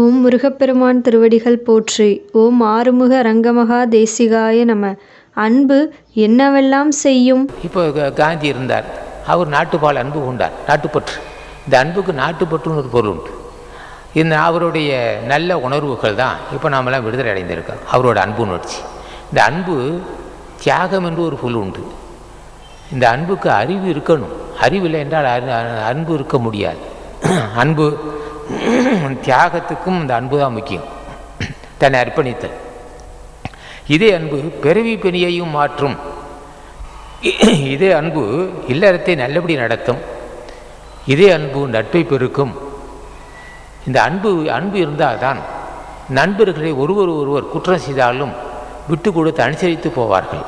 ஓம் முருகப்பெருமான் திருவடிகள் போற்றி. ஓம் ஆறுமுக ரங்கமகா தேசிகாய நம. அன்பு என்னவெல்லாம் செய்யும்? இப்போ காந்தி இருந்தார். அவர் நாட்டுப்பால் அன்பு கொண்டார். நாட்டுப்பற்று. இந்த அன்புக்கு நாட்டுப்பற்றுன்னு ஒரு பொருள் உண்டு. இந்த அவருடைய நல்ல உணர்வுகள் தான் இப்போ நாமெல்லாம் விடுதலை அடைந்திருக்கோம். அவரோட அன்பு உணர்ச்சி. இந்த அன்பு தியாகம் என்று ஒரு பொருள் உண்டு. இந்த அன்புக்கு அறிவு இருக்கணும். அறிவு இல்லை என்றால் அன்பு இருக்க முடியாது. அன்பு தியாகத்துக்கும் இந்த அன்பு தான் முக்கியம். தன்னை அர்ப்பணித்தல். இதே அன்பு பிறவி பெணியையும் மாற்றும். இதே அன்பு இல்லறத்தை நல்லபடி நடத்தும். இதே அன்பு நட்பை பெருக்கும். இந்த அன்பு அன்பு இருந்தால் தான் நண்பர்களை ஒருவர் ஒருவர் குற்றம் செய்தாலும் விட்டு கொடுத்து அனுசரித்து போவார்கள்.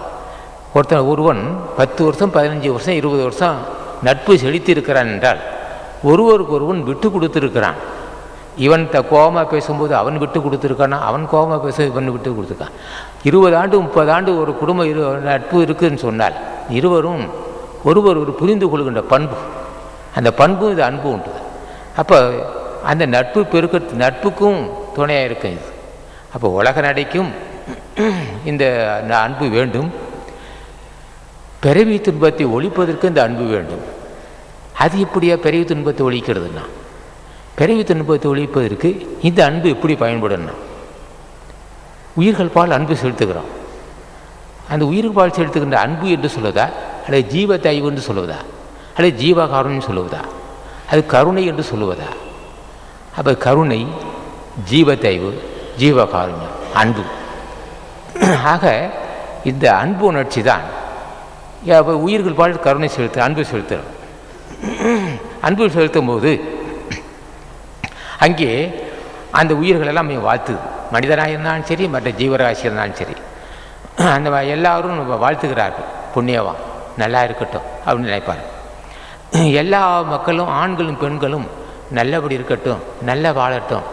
ஒருத்தன் ஒருவன் பத்து வருஷம் பதினஞ்சு வருஷம் இருபது வருஷம் நட்பு செழித்து இருக்கிறான் என்றால் ஒருவருக்கு ஒருவன் விட்டு கொடுத்துருக்கிறான். இவன் த கோபமாக பேசும்போது அவன் விட்டு கொடுத்துருக்கானா? அவன் கோபமாக பேச இவன் விட்டு கொடுத்துருக்கான். இருபது ஆண்டு முப்பது ஆண்டு ஒரு குடும்ப இரு நட்பு இருக்குதுன்னு சொன்னால் இருவரும் ஒருவர் ஒரு புரிந்து கொள்கின்ற பண்பு. அந்த பண்பு இது அன்பு உண்டு. அப்போ அந்த நட்பு பெருக்க நட்புக்கும் துணையாக இருக்கும் இது. அப்போ உலக நடைக்கும் இந்த அன்பு வேண்டும். பிறவி துன்பத்தை ஒழிப்பதற்கு இந்த அன்பு வேண்டும். அது எப்படியா பிறவி துன்பத்தை ஒழிக்கிறதுனா பிறவி துன்பத்தை ஒழிப்பதற்கு இந்த அன்பு எப்படி பயன்படும்னா? உயிர்கள் பால் அன்பு செலுத்துகிறோம். அந்த உயிர்கள் பால் செலுத்துகின்ற அன்பு என்று சொல்லுவதா அல்லது ஜீவ தயவு என்று சொல்லுவதா அல்லது ஜீவகாருண்யம் சொல்லுவதா அது கருணை என்று சொல்லுவதா அப்போ கருணை ஜீவத்தைவு தயவு ஜீவகாருண்யம் அன்பு. ஆக இந்த அன்பு உணர்ச்சி தான் அப்போ உயிர்கள் பால் கருணை செலுத்து அன்பு செலுத்துகிறோம். அன்பு செலுத்தும் போது அங்கே அந்த உயிர்கள் எல்லாம் வாழ்த்துது. மனிதனாக இருந்தாலும் சரி மற்ற ஜீவராசி இருந்தாலும் சரி. அந்த எல்லாரும் வாழ்த்துகிறார்கள். புண்ணியவான் நல்லா இருக்கட்டும் அப்படின்னு நினைப்பார். எல்லா மக்களும் ஆண்களும் பெண்களும் நல்லபடி இருக்கட்டும் நல்லா வாழட்டும்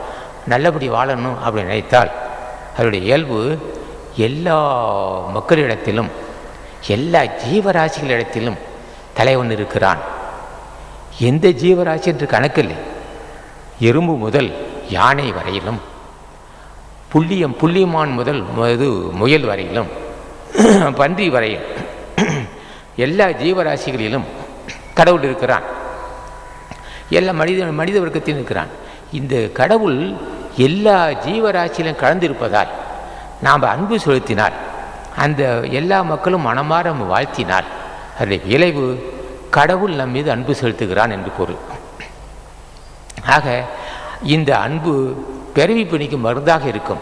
நல்லபடி வாழணும் அப்படின்னு நினைத்தால் அவருடைய இயல்பு எல்லா மக்களிடத்திலும் எல்லா ஜீவராசிகளிடத்திலும் தலைவன் இருக்கிறான். எந்த ஜீவராசி என்று கணக்கில்லை எறும்பு முதல் யானை வரையிலும் புள்ளியம் புள்ளியமான் முதல் இது முயல் வரையிலும் பன்றி வரையில் எல்லா ஜீவராசிகளிலும் கடவுள் இருக்கிறான். எல்லா மனித மனித வர்க்கத்திலும் இருக்கிறான். இந்த கடவுள் எல்லா ஜீவராசியிலும் கலந்திருப்பதால் நாம் அன்பு செலுத்தினால் அந்த எல்லா மக்களும் மனமாற நம்ம வாழ்த்தினால் அதனுடைய விளைவு கடவுள் நம் மீது அன்பு செலுத்துகிறான் என்று பொருள். ஆக இந்த அன்பு பிறவி பிணிக்கு மருந்தாக இருக்கும்.